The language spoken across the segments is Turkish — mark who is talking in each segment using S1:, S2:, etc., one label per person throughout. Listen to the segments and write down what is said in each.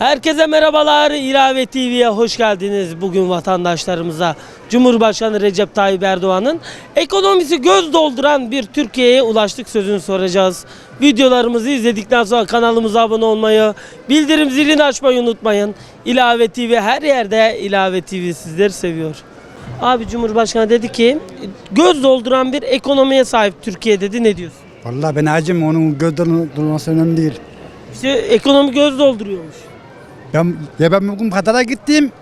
S1: Herkese merhabalar. İlave TV'ye hoş geldiniz. Bugün vatandaşlarımıza Cumhurbaşkanı Recep Tayyip Erdoğan'ın ekonomisi göz dolduran bir Türkiye'ye ulaştık sözünü soracağız. Videolarımızı izledikten sonra kanalımıza abone olmayı, bildirim zilini açmayı unutmayın. İlave TV her yerde İlave TV sizleri seviyor. Abi Cumhurbaşkanı dedi ki göz dolduran bir ekonomiye sahip Türkiye dedi. Ne diyorsun?
S2: Vallahi ben acım onun göz durması önemli değil.
S1: İşte ekonomi göz dolduruyormuş.
S2: Ben, ya ben bugün Katar'a gittim.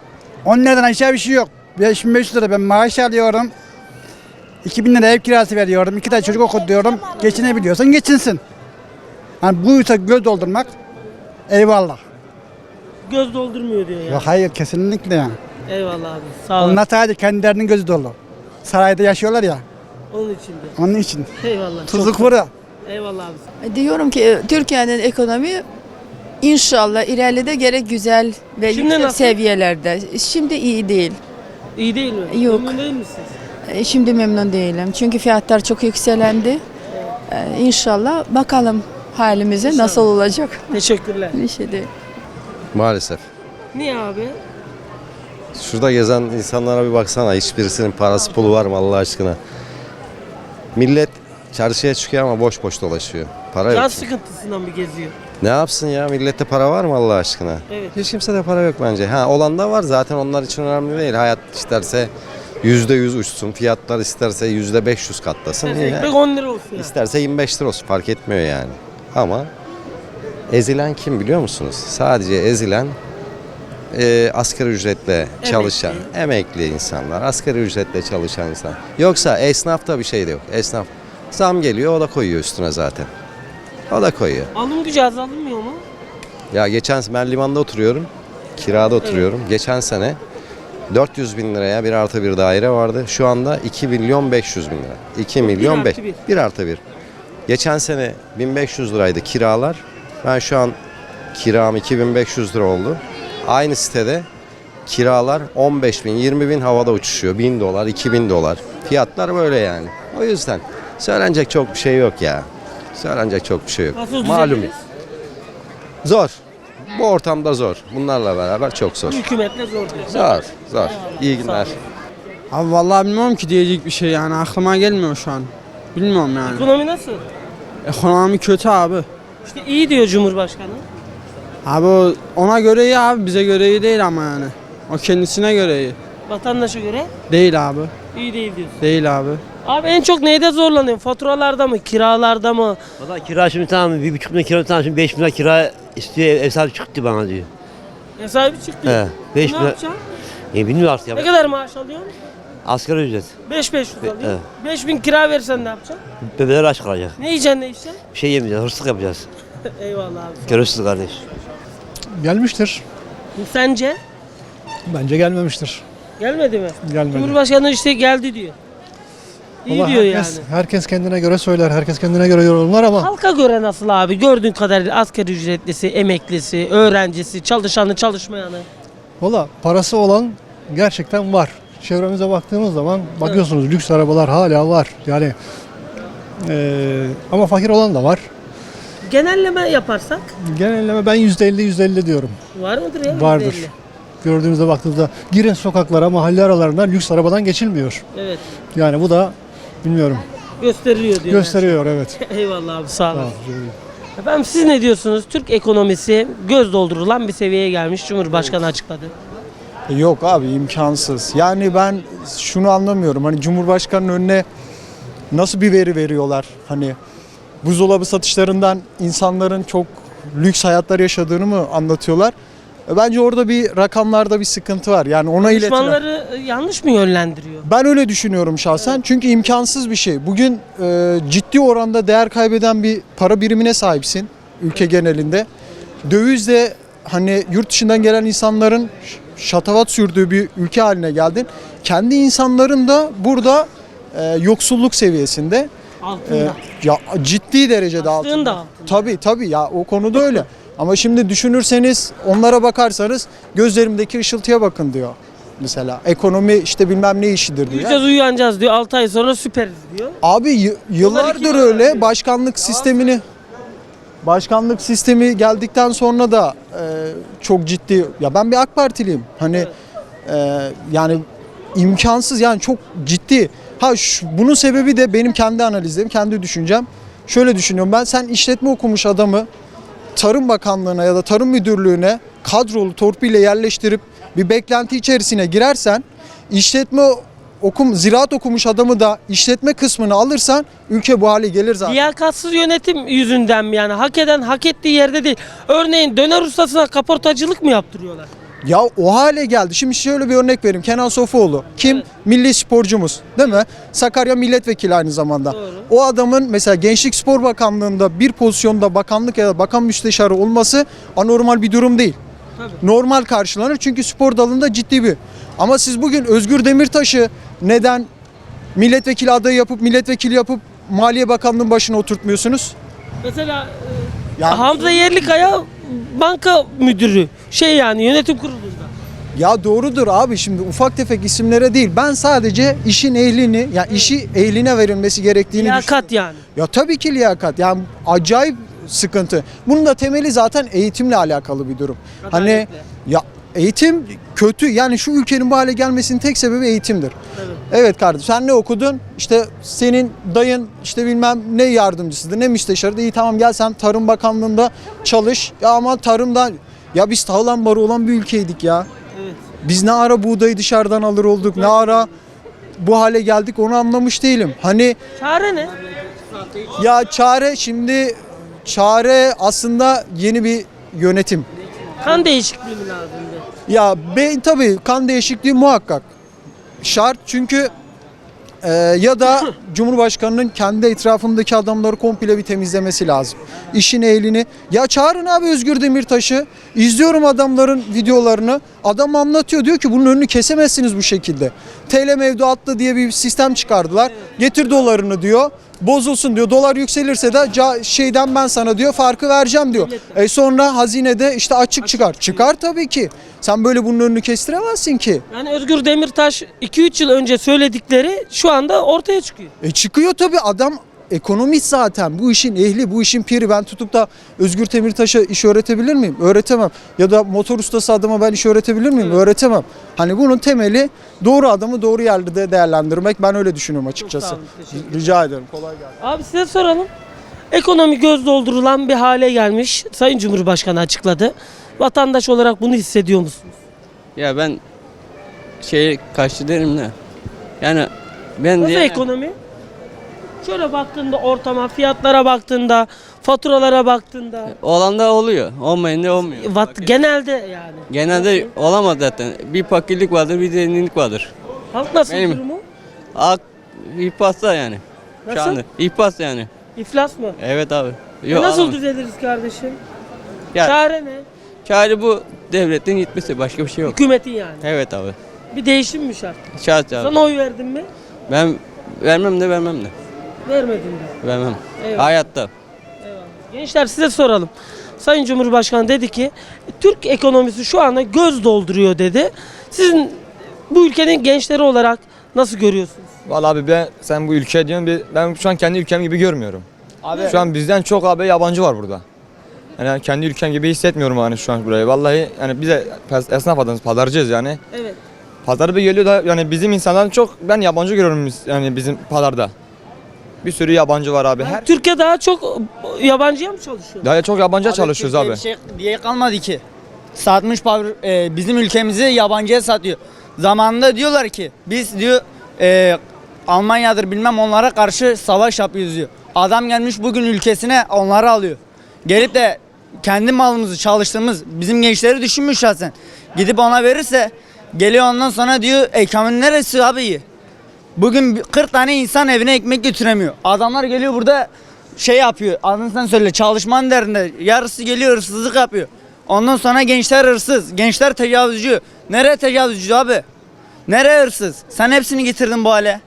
S2: 10 liradan aşağı bir şey yok. 5500 lira ben maaş alıyorum. 2000 lira ev kirası veriyorum. iki tane çocuk okutuyorum. Geçinebiliyorsan geçinsin. Hani buysa göz doldurmak eyvallah.
S1: Göz doldurmuyor diyor ya.
S2: Yok hayır kesinlikle ya.
S1: Eyvallah abi. Sağ olun.
S2: Onlar sadece kendilerinin gözü dolu. Sarayda yaşıyorlar ya.
S1: Onun için de.
S2: Onun için.
S1: Eyvallah.
S2: Tuzluk vuru.
S1: Eyvallah abi.
S3: Diyorum ki e, Türkiye'nin ekonomi inşallah ileride gerek güzel ve
S1: Şimdi
S3: yüksek
S1: nasıl?
S3: seviyelerde. Şimdi iyi değil.
S1: İyi değil mi?
S3: Yok.
S1: Memnun değil misiniz?
S3: E, Şimdi memnun değilim. Çünkü fiyatlar çok yükselendi. E, İnşallah bakalım halimize
S1: İnşallah.
S3: nasıl olacak.
S1: Teşekkürler.
S3: Bir şey değil.
S4: Maalesef.
S1: Niye abi?
S4: Şurada gezen insanlara bir baksana. Hiçbirisinin parası pulu var mı Allah aşkına? Millet çarşıya çıkıyor ama boş boş dolaşıyor. Para
S1: Can
S4: yok.
S1: sıkıntısından mı geziyor?
S4: Ne yapsın ya? Millette para var mı Allah aşkına?
S1: Evet.
S4: Hiç kimsede para yok bence. Ha olan da var zaten onlar için önemli değil. Hayat isterse yüzde yüz uçsun. Fiyatlar isterse yüzde beş yüz katlasın. İyi.
S1: ekmek 10 lira olsun ya.
S4: İsterse 25 lira olsun fark etmiyor yani. Ama ezilen kim biliyor musunuz? Sadece ezilen e, asgari ücretle çalışan, emekli insanlar, asgari ücretle çalışan insan. Yoksa esnafta bir şey de yok. Esnaf zam geliyor o da koyuyor üstüne zaten. O da koyuyor.
S1: Alım gücü azalmıyor mu?
S4: Ya geçen ben limanda oturuyorum. Kirada oturuyorum. Geçen sene 400 bin liraya bir artı bir daire vardı. Şu anda 2 milyon 500 bin lira. 2 milyon
S1: artı
S4: 5.
S1: bir.
S4: 1 artı 1. Geçen sene 1500 liraydı kiralar. Ben şu an kiram 2500 lira oldu. Aynı sitede kiralar 15 bin, 20 bin havada uçuşuyor. 1000 dolar, 2000 dolar. Fiyatlar böyle yani. O yüzden söylenecek çok bir şey yok ya. Söylenecek çok bir şey yok.
S1: Nasıl
S4: Malum.
S1: düzeliriz?
S4: Zor. Bu ortamda zor. Bunlarla beraber çok zor.
S1: Hükümetle zor diyor.
S4: Zor, zor. İyi günler.
S5: Abi vallahi bilmiyorum ki diyecek bir şey yani aklıma gelmiyor şu an. Bilmiyorum yani.
S1: Ekonomi nasıl?
S5: Ekonomi kötü abi.
S1: İşte iyi diyor Cumhurbaşkanı.
S5: Abi o ona göre iyi abi bize göre iyi değil ama yani. O kendisine göre iyi.
S1: Vatandaşa göre
S5: Değil abi.
S1: iyi değil diyorsun.
S5: Değil abi.
S1: Abi en çok neyde zorlanıyorsun? Faturalarda mı? Kiralarda mı?
S6: Valla kira şimdi tamam bir buçuk milyon kira tamam şimdi beş milyon kira istiyor ev, ev sahibi çıktı bana diyor.
S1: Ev sahibi çıktı.
S6: He, beş
S1: ne
S6: milyon.
S1: yapacaksın?
S6: E, bilmiyorum artık
S1: Ne
S6: ya.
S1: kadar maaş alıyorsun?
S6: Asgari ücret.
S1: 5500 alıyorsun.
S6: evet.
S1: 5000 kira versen ne yapacaksın?
S6: Bebeler aç kalacak.
S1: Ne yiyeceksin ne içeceksin?
S6: Bir şey yemeyeceğiz, hırsızlık yapacağız.
S1: Eyvallah abi.
S6: Görüşürüz kardeş.
S7: Gelmiştir.
S1: Sence?
S7: Bence gelmemiştir.
S1: Gelmedi mi?
S7: Gelmedi.
S1: Cumhurbaşkanı işte geldi diyor. İyi diyor
S7: herkes,
S1: yani.
S7: herkes kendine göre söyler, herkes kendine göre yorumlar ama
S1: Halka göre nasıl abi? Gördüğün kadarıyla asgari ücretlisi, emeklisi, öğrencisi, çalışanı, çalışmayanı.
S7: valla parası olan gerçekten var. Çevremize baktığımız zaman bakıyorsunuz lüks arabalar hala var. Yani eee, ama fakir olan da var.
S1: Genelleme yaparsak
S7: Genelleme ben %50 %50 diyorum.
S1: var mıdır ya?
S7: Vardır.
S1: %50?
S7: Gördüğünüzde baktığınızda girin sokaklara, mahalle aralarından lüks arabadan geçilmiyor.
S1: Evet.
S7: Yani bu da bilmiyorum
S1: Gösteriliyor diyor.
S7: gösteriyor evet.
S1: Eyvallah abi sağ olun. Efendim siz ne diyorsunuz? Türk ekonomisi göz doldurulan bir seviyeye gelmiş. Cumhurbaşkanı açıkladı.
S8: Yok abi imkansız. Yani ben şunu anlamıyorum. Hani Cumhurbaşkanı'nın önüne nasıl bir veri veriyorlar? Hani buzdolabı satışlarından insanların çok lüks hayatlar yaşadığını mı anlatıyorlar? E, Bence orada bir rakamlarda bir sıkıntı var. Yani ona iletilen.
S1: Düşmanları e, yanlış mı yönlendiriyor?
S8: Ben öyle düşünüyorum şahsen. Çünkü imkansız bir şey. Bugün e, ciddi oranda değer kaybeden bir para birimine sahipsin ülke genelinde. Dövizle hani yurt dışından gelen insanların ş- şatavat sürdüğü bir ülke haline geldin. Kendi insanların da burada e, yoksulluk seviyesinde.
S1: Altında.
S8: E, ya ciddi derecede
S1: Açlığın
S8: altında.
S1: da altında.
S8: Tabii tabii ya o konuda öyle. Ama şimdi düşünürseniz onlara bakarsanız gözlerimdeki ışıltıya bakın diyor. Mesela ekonomi işte bilmem ne işidir diyor.
S1: Uyuyacağız uyanacağız diyor. 6 ay sonra süperiz diyor.
S8: Abi y- yıllardır öyle başkanlık sistemini başkanlık sistemi geldikten sonra da e, çok ciddi ya ben bir AK Partiliyim. Hani e, yani imkansız yani çok ciddi. Ha şu- bunun sebebi de benim kendi analizlerim, kendi düşüncem. Şöyle düşünüyorum ben sen işletme okumuş adamı Tarım Bakanlığı'na ya da Tarım Müdürlüğü'ne kadrolu torpille yerleştirip bir beklenti içerisine girersen işletme okum ziraat okumuş adamı da işletme kısmını alırsan ülke bu hale gelir zaten.
S1: Liyakatsız yönetim yüzünden mi yani? Hak eden hak ettiği yerde değil. Örneğin döner ustasına kaportacılık mı yaptırıyorlar?
S8: Ya o hale geldi. Şimdi şöyle bir örnek vereyim. Kenan Sofuoğlu. Kim?
S1: Evet.
S8: Milli sporcumuz. Değil mi? Sakarya milletvekili aynı zamanda.
S1: Doğru.
S8: O adamın mesela Gençlik Spor Bakanlığı'nda bir pozisyonda bakanlık ya da bakan müsteşarı olması anormal bir durum değil.
S1: Tabii.
S8: Normal karşılanır çünkü spor dalında ciddi bir. Ama siz bugün Özgür Demirtaş'ı neden milletvekili adayı yapıp milletvekili yapıp Maliye Bakanlığı'nın başına oturtmuyorsunuz?
S1: Mesela e,
S8: Yani-
S1: Hamza Yerlikaya banka müdürü. Şey yani yönetim kurulunda.
S8: Ya doğrudur abi şimdi ufak tefek isimlere değil. Ben sadece işin ehlini ya işi ehline verilmesi gerektiğini düşünüyorum.
S1: Liyakat yani.
S8: Ya tabii ki liyakat. Yani acayip sıkıntı. Bunun da temeli zaten eğitimle alakalı bir durum. Hani
S1: Adaletle.
S8: ya eğitim kötü. Yani şu ülkenin bu hale gelmesinin tek sebebi eğitimdir.
S1: Evet.
S8: Evet kardeşim sen ne okudun? İşte senin dayın işte bilmem ne yardımcısıydı, ne müsteşarıydı. İyi tamam gel sen Tarım Bakanlığı'nda çalış. Ya ama tarımda ya biz tahıl barı olan bir ülkeydik ya.
S1: Evet.
S8: Biz ne ara buğdayı dışarıdan alır olduk, ne ara bu hale geldik onu anlamış değilim. Hani
S1: Çare ne?
S8: ya çare şimdi çare aslında yeni bir yönetim.
S1: Kan değişikliği mi lazımdı?
S8: Ya ben tabii kan değişikliği muhakkak şart çünkü e, ya da Cumhurbaşkanı'nın kendi etrafındaki adamları komple bir temizlemesi lazım. İşin ehlini. Ya çağırın abi Özgür Demirtaş'ı. İzliyorum adamların videolarını. Adam anlatıyor diyor ki bunun önünü kesemezsiniz bu şekilde. TL mevduatlı diye bir sistem çıkardılar. Getir dolarını diyor. Bozulsun diyor. Dolar yükselirse de şeyden ben sana diyor farkı vereceğim diyor. E sonra hazinede işte açık çıkar. Çıkar tabii ki. Sen böyle bunun önünü kestiremezsin ki.
S1: Yani Özgür Demirtaş 2-3 yıl önce söyledikleri şu anda ortaya çıkıyor.
S8: E çıkıyor tabii adam ekonomist zaten. Bu işin ehli, bu işin piri. Ben tutup da Özgür Demirtaş'a iş öğretebilir miyim? Öğretemem. Ya da motor ustası adama ben iş öğretebilir miyim? Öğretemem. Hani bunun temeli doğru adamı doğru yerde değerlendirmek. Ben öyle düşünüyorum açıkçası.
S1: sağ olun, teşekkür
S8: Rica ederim. Kolay gelsin.
S1: Abi size soralım. Ekonomi göz doldurulan bir hale gelmiş. Sayın Cumhurbaşkanı açıkladı. Vatandaş olarak bunu hissediyor musunuz?
S9: Ya ben şey kaçtı derim de. Yani ben
S1: Nasıl
S9: diye
S1: ekonomi? Şöyle baktığında ortama, fiyatlara baktığında, faturalara baktığında,
S9: olan da oluyor. Olmayınca olmuyor.
S1: vat, genelde yani.
S9: Genelde olamaz zaten. Bir fakirlik vardır, bir zenginlik vardır.
S1: Halk nasıl
S9: Benim-
S1: durumu?
S9: Ak ihpasta yani. Şu
S1: Nasıl?
S9: anda. İhpas yani.
S1: İflas mı?
S9: Evet abi.
S1: E
S9: Yok,
S1: nasıl
S9: alamaz.
S1: düzeliriz kardeşim?
S9: Ya,
S1: Çare ne?
S9: çare bu devletin gitmesi. Başka bir şey yok.
S1: Hükümetin yani.
S9: Evet abi.
S1: Bir değişim mi şart?
S9: Şart abi.
S1: Sana oy verdin mi?
S9: Ben vermem de vermem de.
S1: Vermedin de.
S9: Vermem.
S1: Eyvallah.
S9: Hayatta.
S1: Eyvallah. Gençler size soralım. Sayın Cumhurbaşkanı dedi ki Türk ekonomisi şu anda göz dolduruyor dedi. Sizin bu ülkenin gençleri olarak nasıl görüyorsunuz?
S10: Vallahi abi ben sen bu ülke diyorsun bir- ben şu an kendi ülkem gibi görmüyorum. Abi şu an bizden çok abi yabancı var burada. Yani kendi ülkem gibi hissetmiyorum yani şu an burayı. Vallahi yani bize esnaf adamız, pazarcıyız yani.
S1: Evet.
S10: Pazar bir geliyor da yani bizim insanlardan çok ben yabancı görüyorum biz- yani bizim pazarda. Bir sürü yabancı var abi. Her
S1: Türkiye daha çok yabancıya mı çalışıyor?
S10: daha çok yabancı çalışıyoruz abi.
S11: Bir şey diye kalmadı ki. Satmış pavr- e, bizim ülkemizi yabancıya satıyor. Zamanında diyorlar ki biz diyor e, Almanya'dır bilmem onlara karşı savaş yapıyoruz diyor. Adam gelmiş bugün ülkesine onları alıyor. Gelip de kendi malımızı çalıştığımız bizim gençleri düşünmüş şahsen. Gidip ona verirse geliyor ondan sonra diyor ekonomi neresi abi iyi? Bugün bir- 40 tane insan evine ekmek götüremiyor. Adamlar geliyor burada şey yapıyor. Adını sen söyle çalışmanın derdinde. Yarısı geliyor hırsızlık yapıyor. Ondan sonra gençler hırsız. Gençler tecavüzcü. Nereye tecavüzcü abi? Nereye hırsız? Sen hepsini getirdin bu hale.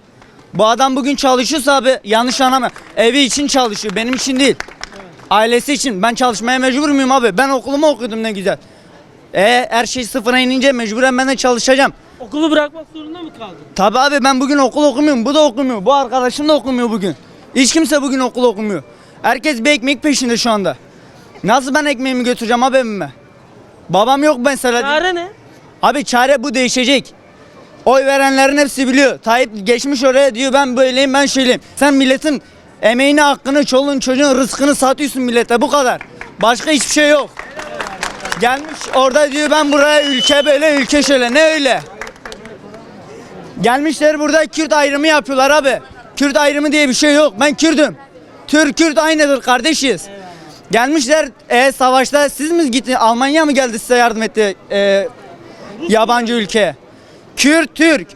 S11: Bu adam bugün çalışıyorsa abi yanlış anlama. Evi için çalışıyor. Benim için değil. Ailesi için. Ben çalışmaya mecbur muyum abi? Ben okulumu okudum ne güzel. E her şey sıfıra inince mecburen ben de çalışacağım.
S1: Okulu bırakmak zorunda mı kaldın?
S11: Tabi abi ben bugün okul okumuyorum. Bu da okumuyor. Bu arkadaşım da okumuyor bugün. Hiç kimse bugün okul okumuyor. Herkes bir ekmek peşinde şu anda. Nasıl ben ekmeğimi götüreceğim abi evime? Babam yok mesela.
S1: Çare ne?
S11: Abi çare bu değişecek. Oy verenlerin hepsi biliyor. Tayyip geçmiş oraya diyor ben böyleyim ben şöyleyim. Sen milletin emeğini, hakkını, çoluğun, çocuğun rızkını satıyorsun millete bu kadar. Başka hiçbir şey yok. Gelmiş orada diyor ben buraya ülke böyle ülke şöyle ne öyle. Gelmişler burada Kürt ayrımı yapıyorlar abi. Kürt ayrımı diye bir şey yok. Ben Kürdüm. Türk Kürt aynıdır kardeşiz. Gelmişler e, savaşta siz mi gittiniz? Almanya mı geldi size yardım etti? E, yabancı ülke. Kürt Türk.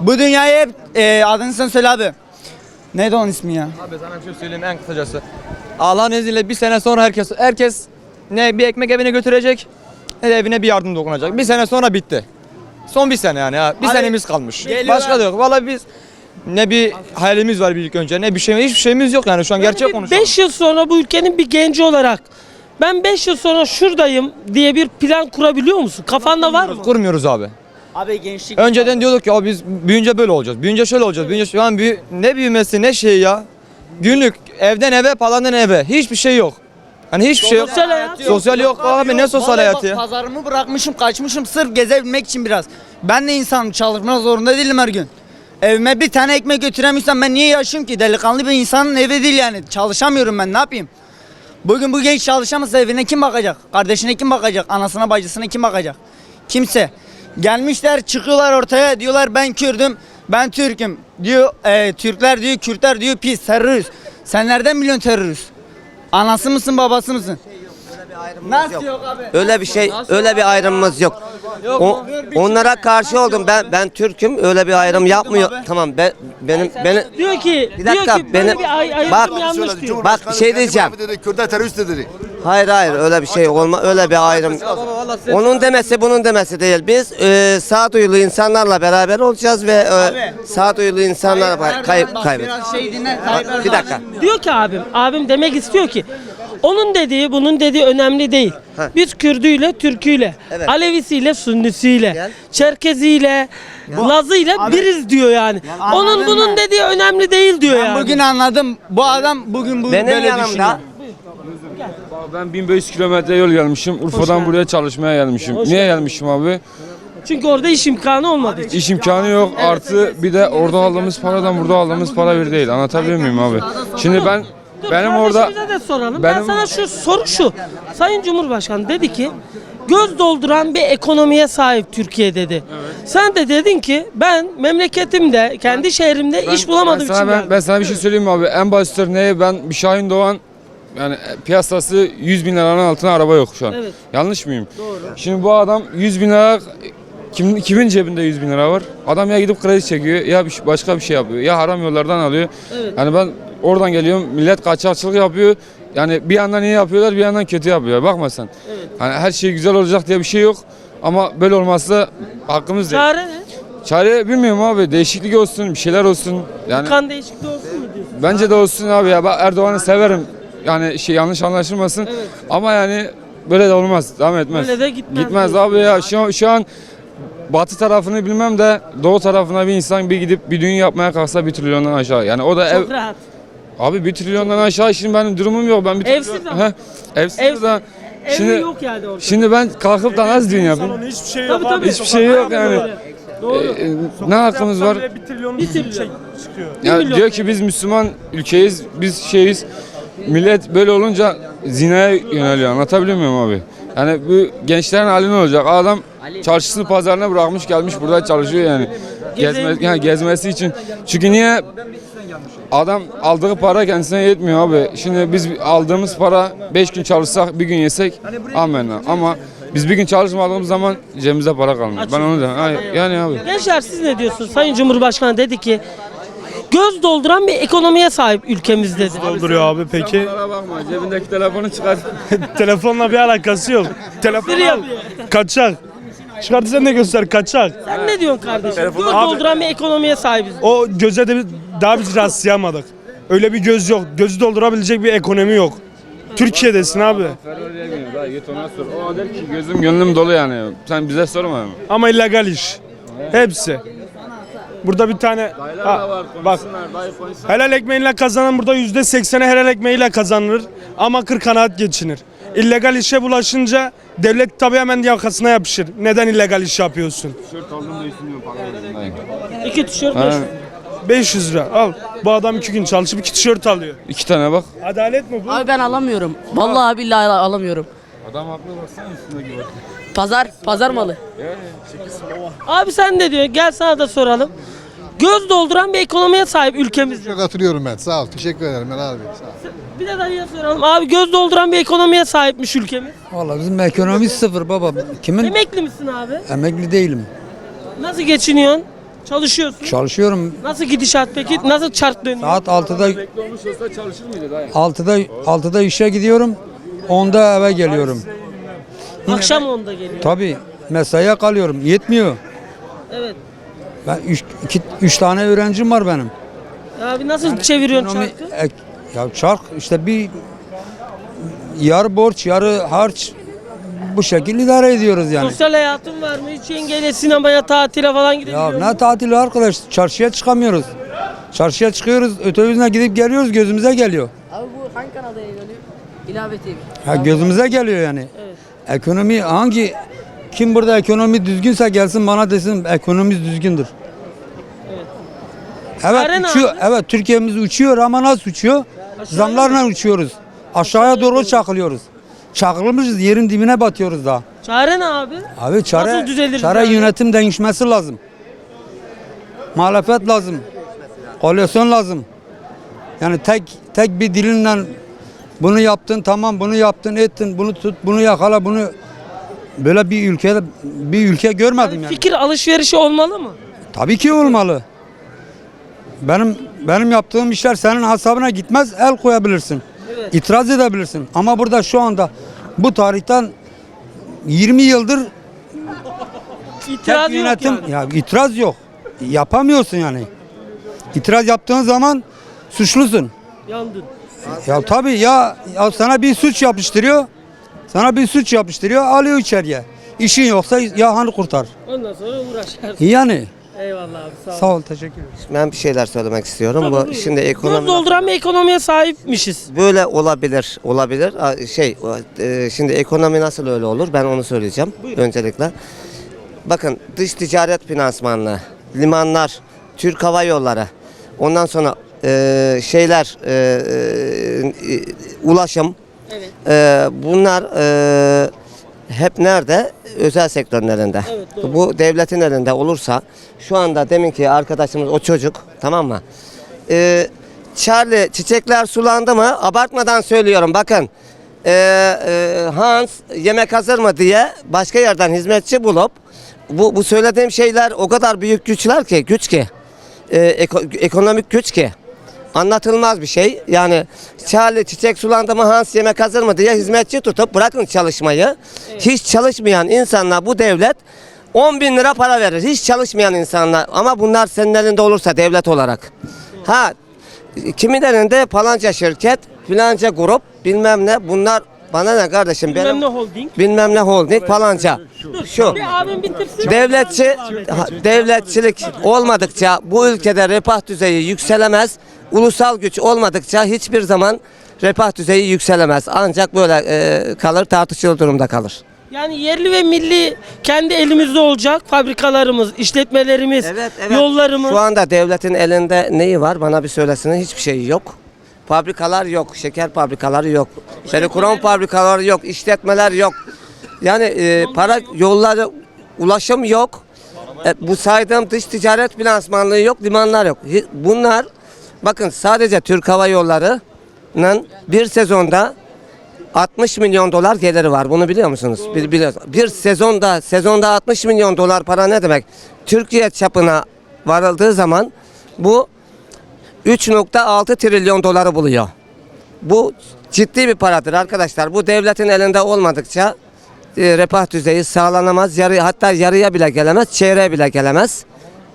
S11: Bu dünyaya hep e, adını sen söyle abi. Neydi onun ismi ya?
S10: Abi sana bir şey söyleyeyim en kısacası. Allah'ın izniyle bir sene sonra herkes herkes ne bir ekmek evine götürecek ne de evine bir yardım dokunacak. Bir sene sonra bitti. Son bir sene yani ha. Bir
S11: Abi,
S10: senemiz kalmış.
S11: geliyor
S10: Başka da yok. Vallahi biz ne bir hayalimiz var bir ilk önce ne bir şey hiçbir şeyimiz yok yani şu an gerçek konuşuyorum.
S1: 5 yıl sonra bu ülkenin bir genci olarak ben 5 yıl sonra şuradayım diye bir plan kurabiliyor musun? Kafanda var mı?
S10: Kurmuyoruz abi.
S11: Abi gençlik.
S10: Önceden diyorduk ya biz büyünce böyle olacağız. Büyünce şöyle olacağız. Büyünce şu an büyü, ne büyümesi ne şey ya. Günlük evden eve palandan eve hiçbir şey yok. Hani hiçbir şey yok.
S1: Sosyal hayat yok.
S10: Sosyal yok abi ne sosyal
S11: Vallahi
S10: hayatı
S11: bak,
S10: ya.
S11: Pazarımı bırakmışım kaçmışım sırf gezebilmek için biraz. Ben de insanım çalışmak zorunda değilim her gün. Evime bir tane ekmek götüremiyorsam ben niye yaşıyorum ki? Delikanlı bir insanın evi değil yani. Çalışamıyorum ben ne yapayım? Bugün bu genç çalışamazsa evine kim bakacak? Kardeşine kim bakacak? Anasına bacısına kim bakacak? Kimse. Gelmişler çıkıyorlar ortaya diyorlar ben Kürdüm, ben Türk'üm. Diyor e, Türkler diyor, Kürtler diyor pis, terörist. Sen nereden biliyorsun terörist? Anası mısın babası mısın? Nasıl yok abi?
S6: Öyle bir şey, öyle bir ayrımımız yok. O- onlara karşı oldum. Ben ben Türk'üm. Öyle bir ayrım yapmıyor. Tamam ben benim benim
S1: Diyor ki,
S6: Bir dakika,
S1: diyor ki böyle
S6: benim-
S1: bir ay, ayrım
S6: Bak-
S1: yanlış diyor.
S6: Bak, bir şey diyeceğim.
S12: Dedi, Kürtler terörist dedi.
S6: hayır hayır öyle bir şey olma öyle bir ayrım. Onun demesi bunun demesi değil. Biz e, sağduyulu insanlarla beraber olacağız ve e, sağduyulu insanlarla
S11: Tayyip
S6: kayıp.
S11: Biraz şey dinle. Tayyip
S6: Bir dakika.
S1: Diyor ki abim, abim demek istiyor ki onun dediği bunun dediği önemli değil.
S6: Heh.
S1: Biz Kürdüyle, Türküyle,
S6: Evet.
S1: Alevisiyle, Sünnisiyle,
S6: Gel.
S1: Çerkeziyle, Lazıyla biriz diyor yani. Onun
S11: anladın
S1: bunun
S11: mı?
S1: dediği önemli değil diyor
S11: Ben
S1: yani.
S11: bugün anladım. Bu adam bugün bu
S6: Benim
S11: böyle
S6: yanımda
S11: düşünüyor.
S13: Ben 1500 kilometre yol gelmişim. Urfa'dan buraya çalışmaya gelmişim. Niye gelmişim abi?
S1: Çünkü orada iş imkanı olmadığı için.
S13: İş imkanı yok. Artı bir de orada aldığımız paradan burada aldığımız para bir değil. Anlatabiliyor muyum abi? Şimdi ben
S1: Dur,
S13: benim orada
S1: de soralım. Ben
S13: benim-
S1: sana şu soru şu. Sayın Cumhurbaşkanı dedi ki göz dolduran bir ekonomiye sahip Türkiye dedi. Sen de dedin ki ben memleketimde, kendi şehrimde iş bulamadığım
S13: ben
S1: için
S13: sana, ben,
S1: geldim.
S13: ben sana bir şey söyleyeyim mi abi? En basit örneği ben bir Şahin Doğan yani piyasası 100 bin liranın altına araba yok şu an.
S1: Evet.
S13: Yanlış mıyım? Doğru. Şimdi bu adam 100 bin lira kim, kimin cebinde 100 bin lira var? Adam ya gidip kredi çekiyor ya bir, şey- başka bir şey yapıyor ya haram yollardan alıyor.
S1: Evet.
S13: Yani ben oradan geliyorum millet kaçakçılık yapıyor. Yani bir yandan iyi yapıyorlar bir yandan kötü yapıyor. Bakma sen.
S1: Evet.
S13: Hani her şey güzel olacak diye bir şey yok. Ama böyle olmazsa hakkımız değil.
S1: Çare ne?
S13: Çare bilmiyorum abi. Değişiklik olsun, bir şeyler olsun. Yani
S1: Kan değişikliği olsun mu diyorsun?
S13: bence de olsun abi ya. Ben Erdoğan'ı severim. Yani şey yanlış anlaşılmasın.
S1: Evet.
S13: Ama yani böyle de olmaz. Devam etmez.
S1: Böyle de gitmez
S13: Gitmez
S1: diyorsun.
S13: abi ya. Şu şu an batı tarafını bilmem de doğu tarafına bir insan bir gidip bir düğün yapmaya kalksa bir trilyondan aşağı. Yani o da ev,
S1: Çok rahat.
S13: Abi bir trilyondan aşağı şimdi benim durumum yok. Ben bir
S1: Evsiz
S13: trilyon-
S1: ama.
S13: Heh, evsiz,
S1: Evsiz.
S13: de. Şimdi
S1: yok yani orada.
S13: şimdi ben kalkıp da nasıl düğün yapayım?
S12: Hiçbir şey
S1: tabii, tabii.
S13: Hiçbir şey yok yani.
S1: Öyle. Doğru.
S13: Ee, ne hakkımız var?
S12: Bir trilyon
S1: Bir trilyon. Bir
S13: Ya
S1: milyon.
S13: diyor ki biz Müslüman ülkeyiz, biz şeyiz. Millet böyle olunca zinaya yöneliyor. Anlatabiliyor muyum abi? Yani bu gençlerin hali ne olacak? Adam çarşısını pazarına bırakmış gelmiş burada çalışıyor yani. Gezme, yani gezmesi için. Çünkü niye? Adam aldığı para kendisine yetmiyor abi. Şimdi biz aldığımız para 5 gün çalışsak bir gün yesek amenna. Ama biz bir gün çalışmadığımız zaman cebimizde para kalmıyor. Ben onu da yani abi.
S1: Gençler siz ne diyorsunuz? Sayın Cumhurbaşkanı dedi ki göz dolduran bir ekonomiye sahip ülkemiz dedi.
S12: dolduruyor abi peki.
S13: bakma cebindeki telefonu çıkar.
S12: Telefonla bir alakası yok. Telefon
S1: yapıyor.
S12: kaçak. Çıkartırsan ne göster kaçak.
S1: Sen ne diyorsun kardeşim? Göz dolduran bir ekonomiye sahibiz.
S12: O göze de bir- daha biz rastlayamadık. Öyle bir göz yok. Gözü doldurabilecek bir ekonomi yok. Türkiye'desin abi.
S13: Ferrari'ye biniyor. Daha git ona sor. O der ki gözüm gönlüm dolu yani. Sen bize sorma.
S12: Ama illegal iş. Hepsi. Burada bir tane Ha, bak helal ekmeğiyle kazanan burada yüzde sekseni helal ekmeğiyle kazanılır ama kır kanaat geçinir. İllegal işe bulaşınca devlet tabii hemen yakasına yapışır. Neden illegal iş yapıyorsun?
S1: İki tişört
S13: Ha,
S12: 500 lira al. Bu adam iki gün çalışıp iki tişört alıyor.
S13: iki tane bak.
S12: Adalet mi bu?
S14: Abi ben alamıyorum. Vallahi billahi alamıyorum.
S13: Adam haklı baksana üstündeki bak.
S14: Pazar, pazar malı.
S1: Abi sen ne diyorsun? Gel sana da soralım. Göz dolduran bir ekonomiye sahip ülkemiz.
S7: Çok hatırlıyorum ben. Sağ ol. Teşekkür ederim. Ben abi. Sağ ol.
S1: Bir de dayıya soralım. Abi göz dolduran bir ekonomiye sahipmiş ülkemiz.
S5: Vallahi bizim ekonomi sıfır baba. Kimin?
S1: Emekli misin abi?
S5: Emekli değilim.
S1: Nasıl geçiniyorsun? Çalışıyorsun.
S5: Çalışıyorum.
S1: Nasıl gidişat peki? Nasıl çark dönüyor?
S5: Saat 6'da
S13: Emekli olmuş olsa çalışır mıydı dayı?
S5: 6'da 6'da işe gidiyorum. 10'da eve geliyorum.
S1: Akşam onda geliyor.
S5: Tabii mesaiye kalıyorum. Yetmiyor.
S1: Evet.
S5: Ben 3 tane öğrencim var benim.
S1: Abi nasıl çeviriyorsun
S5: Ekonomi-
S1: çarkı?
S5: ek- ya çark işte bir yarı borç, yarı harç bu şekilde idare ediyoruz yani.
S1: Sosyal hayatın var mı? Hiç yengeyle sinemaya, tatile falan
S5: Ya
S1: gidebiliyor musun?
S5: ne tatili arkadaş? Çarşıya çıkamıyoruz. Çarşıya çıkıyoruz, otobüsle gidip geliyoruz, gözümüze geliyor.
S14: Abi bu hangi kanalda yayınlanıyor? İlave TV.
S5: Ha, gözümüze geliyor yani. Ekonomi hangi kim burada ekonomi düzgünse gelsin bana desin ekonomimiz düzgündür. Evet
S1: Aren
S5: uçuyor.
S1: abi.
S5: Evet Türkiye'miz uçuyor ama nasıl uçuyor? Zamlarla uçuyoruz. Aşağıya doğru çakılıyoruz. Çakılmışız yerin dibine batıyoruz daha.
S1: Çare ne abi?
S5: Abi çare,
S1: Nasıl düzeliriz
S5: çare
S1: yani?
S5: yönetim değişmesi lazım. Muhalefet lazım. Koalisyon lazım. Yani tek tek bir dilinle bunu yaptın tamam bunu yaptın ettin bunu tut bunu yakala bunu böyle bir ülkede bir ülke görmedim yani.
S1: Fikir alışverişi olmalı mı?
S5: Tabii ki olmalı. Benim benim yaptığım işler senin hesabına gitmez el koyabilirsin. İtiraz edebilirsin. Ama burada şu anda bu tarihten 20 yıldır
S1: İtiraz
S5: tek
S1: yok
S5: yönetim
S1: yani.
S5: ya itiraz yok. Yapamıyorsun yani. İtiraz yaptığın zaman suçlusun.
S1: Yandın.
S5: Ya tabii ya, ya sana bir suç yapıştırıyor. Sana bir suç yapıştırıyor, alıyor içeriye. İşin yoksa yahanı kurtar.
S1: Ondan sonra uğraşarsın.
S5: Yani.
S1: Eyvallah abi sağ ol.
S5: Sağ ol, teşekkür ederim.
S6: Ben bir şeyler söylemek istiyorum.
S1: Tabii,
S6: Bu
S1: buyurun.
S6: şimdi
S1: Göz
S6: ekonomi
S1: dolduran bir ekonomiye sahipmişiz.
S6: böyle olabilir, olabilir. Şey, e, şimdi ekonomi nasıl öyle olur? Ben onu söyleyeceğim öncelikle. Bakın dış ticaret finansmanlığı, limanlar, Türk Hava Yolları, ondan sonra e, şeyler, e, e, ulaşım,
S1: Evet.
S6: e, bunlar e, hep nerede? Özel sektörün elinde.
S1: Evet, doğru.
S6: Bu devletin elinde olursa şu anda deminki arkadaşımız o çocuk tamam mı? Ee, Charlie çiçekler sulandı mı? Abartmadan söylüyorum bakın. Ee, e, Hans yemek hazır mı diye başka yerden hizmetçi bulup bu, bu söylediğim şeyler o kadar büyük güçler ki güç ki Ee, eko- ekonomik güç ki anlatılmaz bir şey. Yani Charlie çiçek sulandı mı Hans yemek hazır mı diye hizmetçi tutup bırakın çalışmayı. Hiç çalışmayan insanlar bu devlet 10 bin lira para verir. Hiç çalışmayan insanlar ama bunlar senin elinde olursa devlet olarak. Ha kimin elinde falanca şirket, filanca grup bilmem ne bunlar bana ne kardeşim
S1: Bilmem
S6: benim
S1: ne holding.
S6: bilmem ne holding falanca. Şu.
S1: Bir abim bitirsin.
S6: Devletçi devletçilik olmadıkça bu ülkede refah düzeyi yükselemez. Ulusal güç olmadıkça hiçbir zaman refah düzeyi yükselemez. Ancak böyle e, kalır tartışılı durumda kalır.
S1: Yani yerli ve milli kendi elimizde olacak fabrikalarımız, işletmelerimiz, yollarımız.
S6: Şu anda devletin elinde neyi var bana bir söylesene hiçbir şey yok. Fabrikalar yok, şeker fabrikaları yok, telekom fabrikaları yok, işletmeler yok. Yani e, para yolları, ulaşım yok. E, bu saydığım dış ticaret finansmanlığı yok, limanlar yok. Bunlar bakın sadece Türk Hava Yolları'nın bir sezonda 60 milyon dolar geliri var. Bunu biliyor musunuz? Bir, biliyorsunuz. bir sezonda sezonda 60 milyon dolar para ne demek? Türkiye çapına varıldığı zaman bu 3.6 trilyon doları buluyor. Bu ciddi bir paradır arkadaşlar. Bu devletin elinde olmadıkça e, refah düzeyi sağlanamaz. Yarı, hatta yarıya bile gelemez, çeyreğe bile gelemez.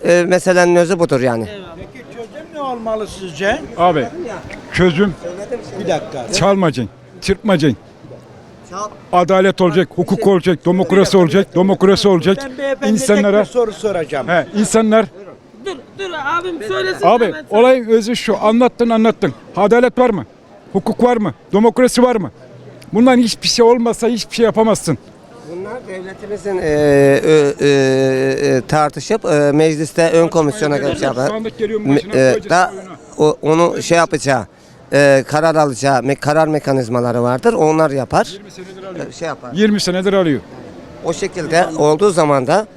S6: E, meselenin özü budur yani.
S15: Ne olmalı sizce?
S12: Abi çözüm
S15: Bir dakika.
S12: çalmayacaksın, çırpmayacaksın. Adalet olacak, hukuk olacak, demokrasi olacak, demokrasi olacak.
S15: Ben beyefendiye tek bir soru soracağım.
S12: he, insanlar
S1: dur dur abim söylesin.
S7: Abi
S1: hemen
S7: olayın özü şu anlattın anlattın. Adalet var mı? Hukuk var mı? Demokrasi var mı? Bundan hiçbir şey olmasa hiçbir şey yapamazsın.
S6: Bunlar devletimizin e, e, e, tartışıp e, mecliste ön komisyona yapar.
S7: Sandık geliyor başına
S6: e,
S7: koyacak
S6: da,
S7: oyuna.
S6: o, onu şey yapacağı e, karar alacağı me- karar mekanizmaları vardır. Onlar yapar. E, şey yapar.
S7: 20 senedir alıyor.
S6: O şekilde olduğu zaman da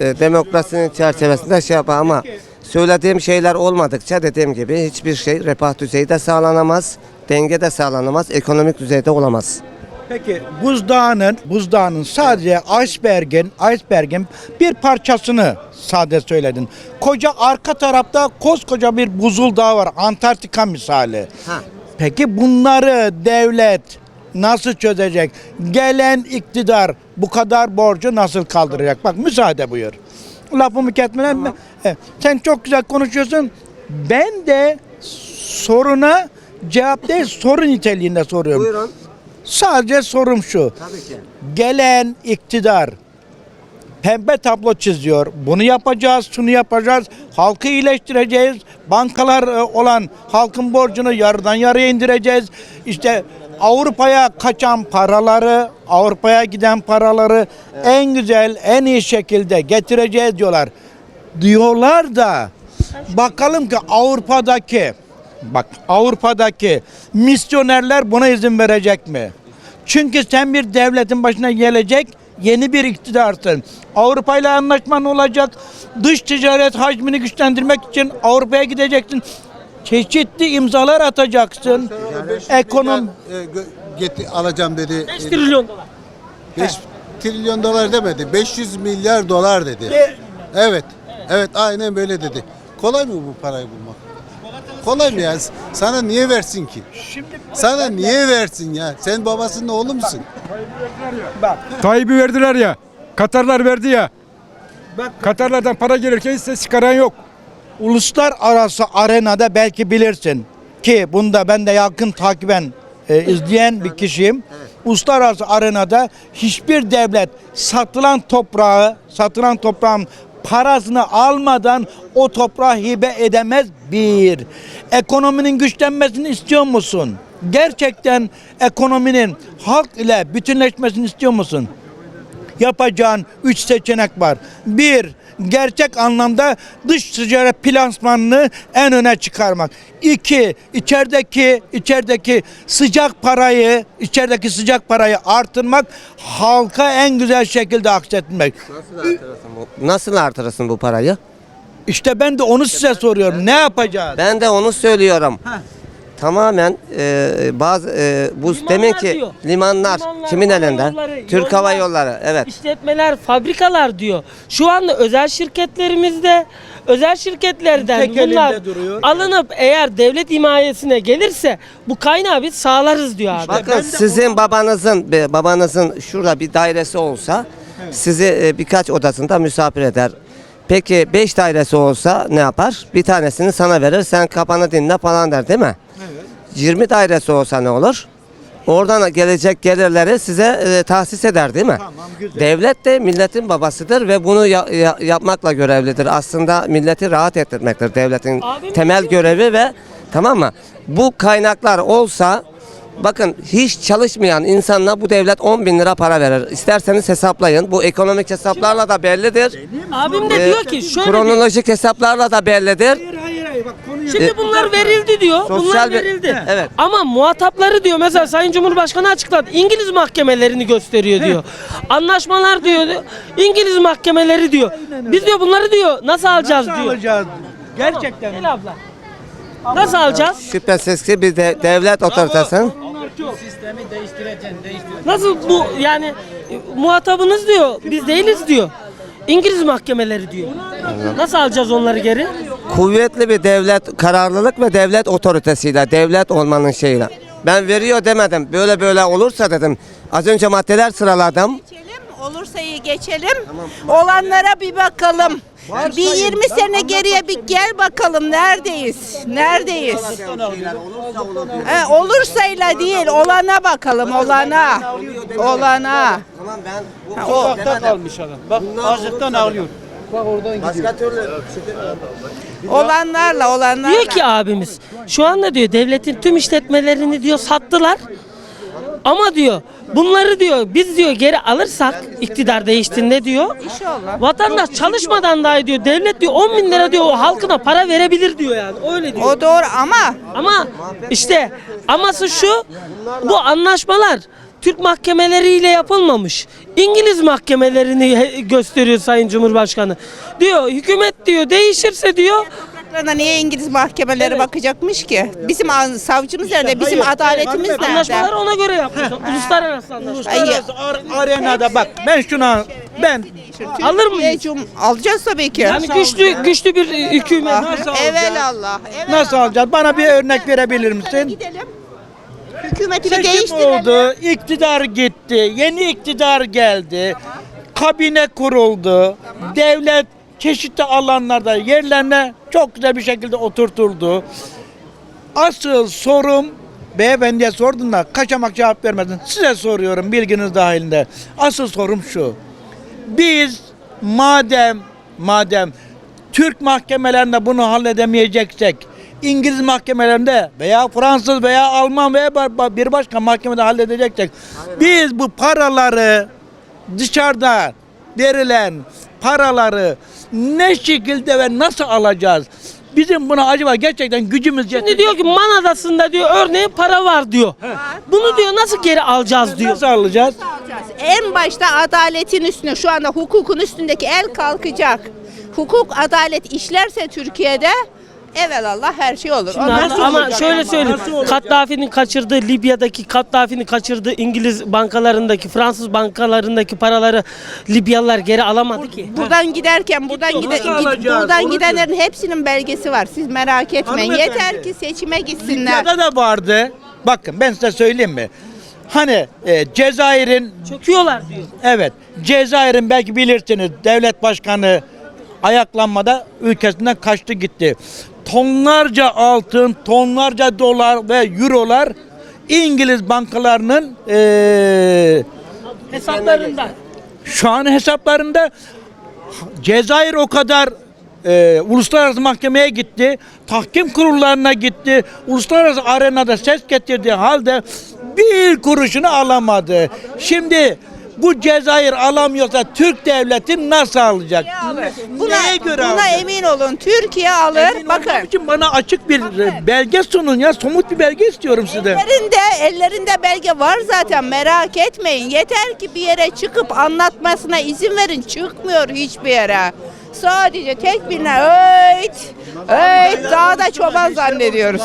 S6: e, demokrasinin çerçevesinde şey yapar ama söylediğim şeyler olmadıkça dediğim gibi hiçbir şey refah düzeyi de sağlanamaz, denge de sağlanamaz, ekonomik düzeyde olamaz.
S15: Peki buzdağının, buzdağının sadece iceberg'in, iceberg'in bir parçasını sade söyledin. Koca arka tarafta koskoca bir buzul dağ var. Antarktika misali. Peki bunları devlet nasıl çözecek? Gelen iktidar bu kadar borcu nasıl kaldıracak? Bak müsaade buyur. Lafımı kesmeden Evet, sen çok güzel konuşuyorsun. Ben de soruna cevap değil soru niteliğinde soruyorum.
S6: Buyurun.
S15: Sadece sorum şu.
S6: Tabii ki.
S15: Gelen iktidar pembe tablo çiziyor. Bunu yapacağız, şunu yapacağız. Halkı iyileştireceğiz. Bankalar e, olan halkın borcunu yarıdan yarıya indireceğiz. İşte Avrupa'ya kaçan paraları, Avrupa'ya giden paraları en güzel, en iyi şekilde getireceğiz diyorlar. Diyorlar da bakalım ki Avrupa'daki bak Avrupa'daki misyonerler buna izin verecek mi? Çünkü sen bir devletin başına gelecek yeni bir iktidarsın. Avrupa ile anlaşman olacak. Dış ticaret hacmini güçlendirmek için Avrupa'ya gideceksin. Çeşitli imzalar atacaksın. Ekonomi
S16: alacağım dedi.
S1: 5 trilyon dolar.
S16: 5 trilyon dolar demedi. 500 milyar dolar dedi.
S15: E-
S16: Evet. Evet aynen böyle dedi. Kolay mı bu parayı bulmak? Kolay mı ya? Sana niye versin ki? Sana niye versin ya? Sen babasının oğlu musun?
S7: Tayyip'i verdiler ya. Katarlar verdi ya. Katarlardan para gelirken ses çıkaran yok.
S15: uluslararası arenada belki bilirsin ki bunda ben de yakın takiben e, izleyen bir kişiyim. Uluslararası arenada hiçbir devlet satılan toprağı, satılan toprağın parasını almadan o toprağı hibe edemez bir. Ekonominin güçlenmesini istiyor musun? Gerçekten ekonominin halk ile bütünleşmesini istiyor musun? yapacağın üç seçenek var. Bir, gerçek anlamda dış ticaret plansmanını en öne çıkarmak. İki, içerideki içerideki sıcak parayı, içerideki sıcak parayı artırmak, halka en güzel şekilde aksetmek.
S6: Nasıl artırırsın bu parayı?
S15: İşte ben de onu size soruyorum. Ne yapacağız?
S6: Ben de onu söylüyorum. Tamamen e, bazı e, bu
S1: Limanlar
S6: demin ki
S1: diyor.
S6: limanlar,
S1: Limanlar,
S6: kimin
S1: hava
S6: elinde?
S1: yolları,
S6: Türk Hava
S1: yollar,
S6: Yolları. Evet.
S1: İşletmeler, fabrikalar diyor. Şu anda özel şirketlerimizde özel şirketlerden
S15: Tek elinde
S1: bunlar
S15: duruyor.
S1: alınıp eğer devlet himayesine gelirse bu kaynağı biz sağlarız diyor abi.
S6: Bakın sizin babanızın be- babanızın şurada bir dairesi olsa sizi e, birkaç odasında misafir eder. Peki 5 dairesi olsa ne yapar? Bir tanesini sana verir. Sen kapanı dinle falan der değil mi? Evet. 20 dairesi olsa ne olur? Oradan gelecek gelirleri size e, tahsis eder değil mi? Devlet de milletin babasıdır ve bunu ya- ya- yapmakla görevlidir. Aslında milleti rahat ettirmektir devletin
S1: Abim
S6: temel
S1: diyor-
S6: görevi ve tamam mı? Bu kaynaklar olsa bakın hiç çalışmayan insanla bu devlet 10 bin lira para verir. İsterseniz hesaplayın. Bu ekonomik hesaplarla da bellidir.
S1: Abim de
S6: Ee,
S1: diyor ki şöyle.
S6: Kronolojik hesaplarla da bellidir.
S15: Hayır bak konuyu
S1: Şimdi bunlar verildi diyor.
S6: Sosyal
S1: bunlar
S6: bir-
S1: verildi.
S6: Evet.
S1: Ama muhatapları diyor mesela Sayın Cumhurbaşkanı açıkladı. İngiliz mahkemelerini gösteriyor diyor. Anlaşmalar diyor. İngiliz mahkemeleri diyor. Biz diyor bunları diyor nasıl alacağız
S15: Nasıl
S1: diyor.
S15: alacağız? Gerçekten.
S1: Gel abla. Nasıl alacağız?
S6: Şüphesiz ki bir de devlet otoritesinin
S1: Nasıl bu yani e, muhatabınız diyor. Biz değiliz diyor. İngiliz mahkemeleri diyor. Nasıl alacağız onları geri?
S6: kuvvetli bir devlet kararlılık ve devlet otoritesiyle, devlet olmanın şeyiyle. Ben veriyor demedim. Böyle böyle olursa dedim. Az önce maddeler sıraladım.
S17: Geçelim, olursa iyi geçelim. Olanlara bir bakalım. Bir 20 sene geriye bir gel bakalım neredeyiz? Neredeyiz? He, olursayla değil, olana bakalım, olana. Olana.
S6: Tamam ben bu
S15: Sokakta kalmış adam. Bak açlıktan ağlıyor.
S6: Başka türlü
S17: Olanlarla olanlarla.
S1: Diyor ki abimiz şu anda diyor devletin tüm işletmelerini diyor sattılar. Ama diyor bunları diyor biz diyor geri alırsak iktidar değiştiğinde diyor
S17: İnşallah.
S1: vatandaş çalışmadan dahi diyor devlet diyor 10 bin lira diyor o halkına para verebilir diyor yani öyle diyor.
S17: O doğru ama
S1: Ama işte aması şu bu anlaşmalar Türk mahkemeleriyle yapılmamış. İngiliz mahkemelerini gösteriyor Sayın Cumhurbaşkanı. Diyor hükümet diyor değişirse diyor
S17: Topraklarına niye İngiliz mahkemeleri bakacakmış ki? Bizim savcımız nerede? Bizim adaletimiz nerede?
S1: anlaşmaları ona göre yapmış. Uluslararası anlaşmalar.
S17: Ay,
S15: Arenada bak ben şuna ben
S1: Alır mıyız?
S17: Cum- Alacağız tabii ki.
S1: Yani güçlü güçlü bir hükümet.
S17: Ah, Evel Allah. evel
S15: nasıl
S17: Allah.
S15: alacağız? Bana bir örnek verebilir misin?
S17: Gidelim. Hükümetini
S15: Seçim
S17: değiştirelim.
S15: oldu, iktidar gitti, yeni iktidar geldi, kabine kuruldu, devlet çeşitli alanlarda yerlerine çok güzel bir şekilde oturtuldu. Asıl sorum, beyefendiye sordum da kaçamak cevap vermedin. Size soruyorum bilginiz dahilinde. Asıl sorum şu. Biz madem madem Türk mahkemelerinde bunu halledemeyeceksek İngiliz mahkemelerinde veya Fransız veya Alman veya bir başka mahkemede halledeceksek biz bu paraları dışarıda verilen paraları ne şekilde ve nasıl alacağız? Bizim buna acaba gerçekten gücümüz
S1: Şimdi diyor ki Man Adası'nda diyor örneğin para var diyor. Bunu diyor nasıl geri alacağız diyor.
S15: nasıl alacağız?
S17: En başta adaletin üstüne şu anda hukukun üstündeki el kalkacak. Hukuk adalet işlerse Türkiye'de evelallah her şey olur.
S1: Şimdi
S17: Ondan
S1: ama,
S17: sonra-
S1: ama şöyle söyleyeyim. Kaddafi'nin kaçırdığı Libya'daki Kaddafi'nin kaçırdığı İngiliz bankalarındaki Fransız bankalarındaki paraları Libyalılar geri alamadı ki.
S17: Buradan giderken buradan gide,
S15: nasıl
S17: git-
S15: alacağız?
S17: buradan
S15: Onu
S17: gidenlerin hepsinin belgesi var. Siz merak etmeyin.
S15: Hanımefendi.
S17: Yeter ki seçime gitsinler.
S15: Libya'da da vardı. Bakın ben size söyleyeyim mi? Hani e, Cezayir'in
S1: Çöküyorlar diyor.
S15: Evet. Cezayir'in belki bilirsiniz devlet başkanı ayaklanmada ülkesinden kaçtı gitti. Tonlarca altın, tonlarca dolar ve eurolar İngiliz bankalarının eee,
S1: Hesaplarında.
S15: şu an hesaplarında Cezayir o kadar eee, uluslararası mahkemeye gitti, tahkim kurullarına gitti, uluslararası arenada ses getirdiği halde bir kuruşunu alamadı. Şimdi bu Cezayir alamıyorsa Türk devleti nasıl alacak?
S17: Buna,
S15: Neye göre
S17: buna
S15: alacak?
S17: emin olun. Türkiye alır.
S15: Emin olmam
S17: Bakın.
S15: için bana açık bir e, belge sunun ya somut bir belge istiyorum sizden.
S17: Ellerinde, ellerinde belge var zaten merak etmeyin. Yeter ki bir yere çıkıp anlatmasına izin verin. Çıkmıyor hiçbir yere. Sadece tek birine öğüt, öğüt daha da çoban zannediyoruz.